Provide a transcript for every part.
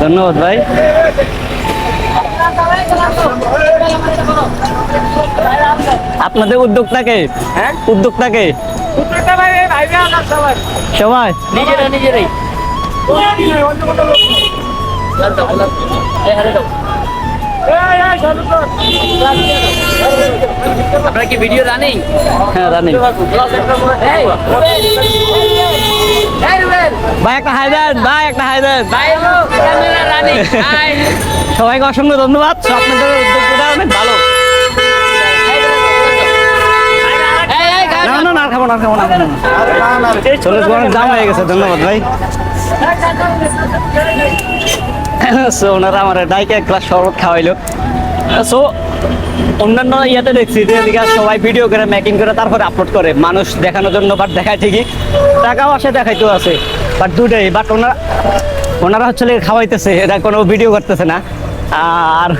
ধন্যবাদ ভাই আপনাদের উদ্যোক্তাকে হ্যাঁ উদ্যোক্তাকে সবাই নিজেরা নিজেরাই আপনারা কি ভিডিও রানিং হ্যাঁ রানি ভাই একটা হাই দেন ভাই একটা হাই দেন। ক্যামেরা রানিং সবাইকে অসংখ্য ধন্যবাদ আপনাদের উদ্যোগটা অনেক ভালো। না না না খাব না আর খাব না আর খাব না। চল্লিশ অনেক দাম হয়ে গেছে ধন্যবাদ ভাই। সো ওনারা আমার ডাইকে এক গ্লাস শরবত খাওয়াইলো। সো অন্যান্য ইয়াতে দেখছি যে এদিকে সবাই ভিডিও করে মেকিং করে তারপরে আপলোড করে। মানুষ দেখানোর জন্য বাট দেখায় ঠিকই। টাকাও আসে দেখাইতেও আছে বাট দুটাই বাট ওনারা ওনারা হচ্ছে খাওয়াইতেছে এটা কোনো ভিডিও করতেছে না। আর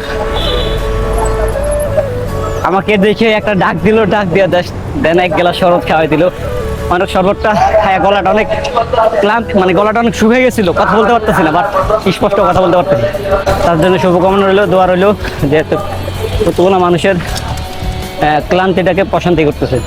আমাকে দেখে একটা ডাক দিল, ডাক দিয়ে দেশ- দেন এক গেলা শরবত খাওয়াই দিল। অনেক শরবতটা খায় গলাটা অনেক ক্লান্ত মানে গলাটা অনেক শুকিয়ে গেছিল, কথা বলতে পারতেছি না বাট স্পষ্ট কথা বলতে পারতেছি তার জন্য শুভকামনা রইল, দোয়া রইল, যেহেতু কতগুলো মানুষের ক্লান্তিটাকে প্রশান্তি করতেছে।